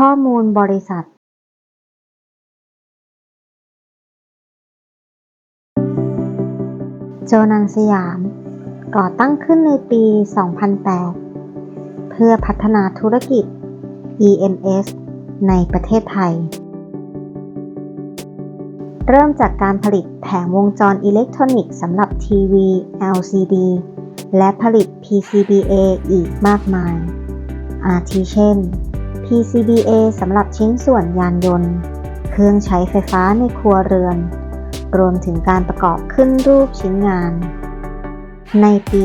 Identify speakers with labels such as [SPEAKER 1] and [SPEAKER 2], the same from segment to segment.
[SPEAKER 1] ข้อมูลบริษัทโจนันสยาม ก่อตั้งขึ้นในปี 2008 เพื่อพัฒนาธุรกิจ EMS ในประเทศไทย เริ่มจากการผลิตแผงวงจรอิเล็กทรอนิกส์สำหรับทีวี LCD และผลิต PCBA อีกมากมาย อาทิเช่น PCBA สำหรับชิ้นส่วนยานยนต์ เครื่องใช้ไฟฟ้าในครัวเรือน รวมถึงการประกอบขึ้นรูปชิ้นงาน ในปี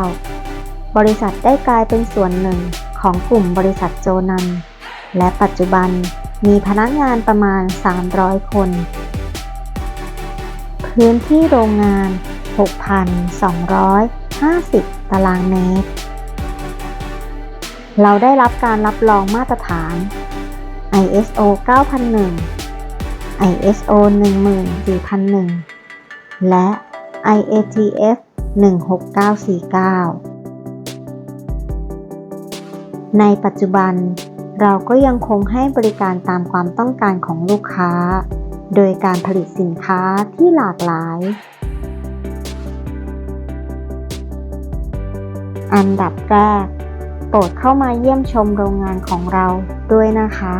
[SPEAKER 1] 2019 บริษัทได้กลายเป็นส่วนหนึ่งของกลุ่มบริษัทโจนัน และปัจจุบันมีพนักงานประมาณ 300 คน พื้นที่โรงงาน 6,250 ตารางเมตร เราได้รับการรับรองมาตรฐาน ISO 9001 ISO 14001 และ IATF 16949 ในปัจจุบัน เราก็ยังคงให้บริการตามความต้องการของลูกค้า โดยการผลิตสินค้าที่หลากหลาย อันดับแรก โปรดเข้ามาเยี่ยมชมโรงงานของเราด้วยนะคะ